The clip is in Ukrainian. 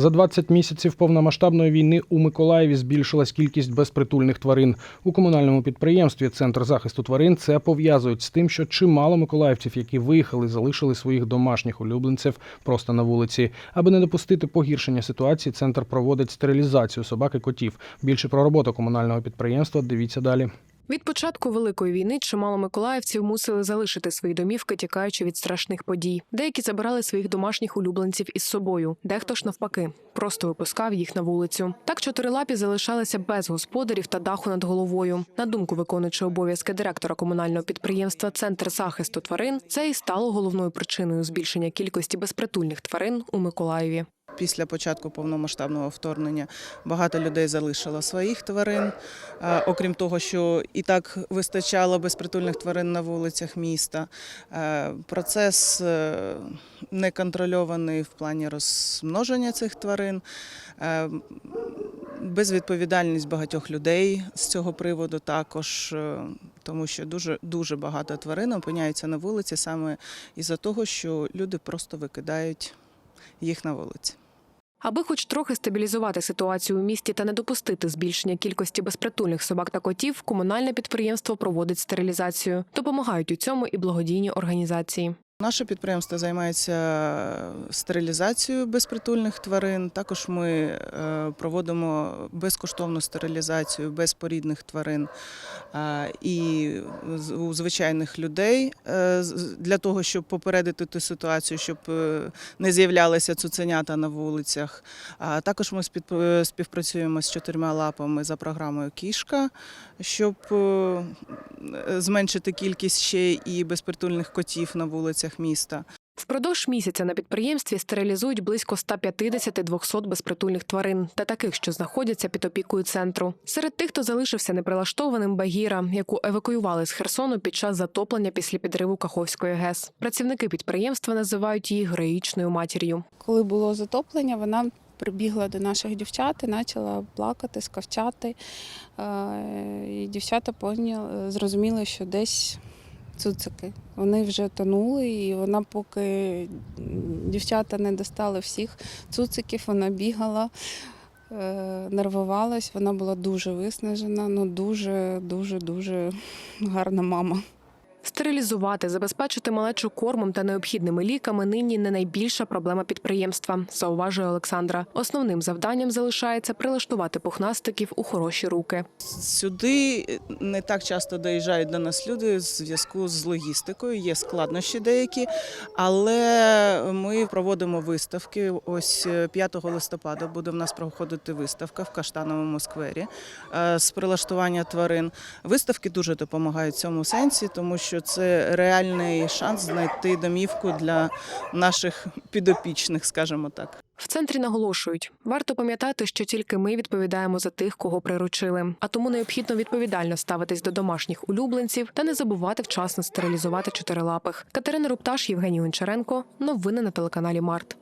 За 20 місяців повномасштабної війни у Миколаєві збільшилась кількість безпритульних тварин. У комунальному підприємстві Центр захисту тварин це пов'язують з тим, що чимало миколаївців, які виїхали, залишили своїх домашніх улюбленців просто на вулиці. Аби не допустити погіршення ситуації, центр проводить стерилізацію собак і котів. Більше про роботу комунального підприємства дивіться далі. Від початку великої війни чимало миколаївців мусили залишити свої домівки, тікаючи від страшних подій. Деякі забирали своїх домашніх улюбленців із собою, дехто ж навпаки, просто випускав їх на вулицю. Так чотирилапі залишалися без господарів та даху над головою. На думку виконуючого обов'язки директора комунального підприємства Центр захисту тварин, це і стало головною причиною збільшення кількості безпритульних тварин у Миколаєві. Після початку повномасштабного вторгнення багато людей залишило своїх тварин. Окрім того, що і так вистачало безпритульних тварин на вулицях міста. Процес е, неконтрольований в плані розмноження цих тварин. Е, Безвідповідальність багатьох людей з цього приводу також, е, тому що дуже дуже багато тварин опиняються на вулиці саме із-за того, що люди просто викидають їх на вулиці. Аби хоч трохи стабілізувати ситуацію у місті та не допустити збільшення кількості безпритульних собак та котів, комунальне підприємство проводить стерилізацію. Допомагають у цьому і благодійні організації. Наше підприємство займається стерилізацією безпритульних тварин. Також ми е, проводимо безкоштовну стерилізацію безпорідних тварин е, і у звичайних людей е, для того, щоб попередити ту ситуацію, щоб не з'являлися цуценята на вулицях. Також ми співпрацюємо з чотирма лапами за програмою Кішка, щоб зменшити кількість ще і безпритульних котів на вулицях міста. Впродовж місяця на підприємстві стерилізують близько 150-200 безпритульних тварин та таких, що знаходяться під опікою центру. Серед тих, хто залишився неприлаштованим, Багіра, яку евакуювали з Херсону під час затоплення після підриву Каховської ГЕС. Працівники підприємства називають її героїчною матір'ю. Коли було затоплення, вона прибігла до наших дівчат і почала плакати, скавчати. Е, І дівчата поняли, зрозуміли, що десь цуцики. Вони вже тонули, і вона, поки дівчата не достали всіх цуциків, вона бігала. е, Нервувалась, вона була дуже виснажена, ну дуже, дуже, дуже гарна мама. Стерилізувати, забезпечити малечу кормом та необхідними ліками нині не найбільша проблема підприємства, зауважує Олександра. Основним завданням залишається прилаштувати пухнастиків у хороші руки. Сюди не так часто доїжджають до нас люди в зв'язку з логістикою. Є складнощі деякі, але ми проводимо виставки. Ось е, 5 листопада буде в нас проходити виставка в Каштановому сквері е, з прилаштування тварин. Виставки дуже допомагають цьому сенсі, тому що це реальний шанс знайти домівку для наших підопічних, скажімо так. В центрі наголошують, варто пам'ятати, що тільки ми відповідаємо за тих, кого приручили. А тому необхідно відповідально ставитись до домашніх улюбленців та не забувати вчасно стерилізувати чотирилапих. Катерина Рупташ, Євгеній Гончаренко. Новини на телеканалі Март.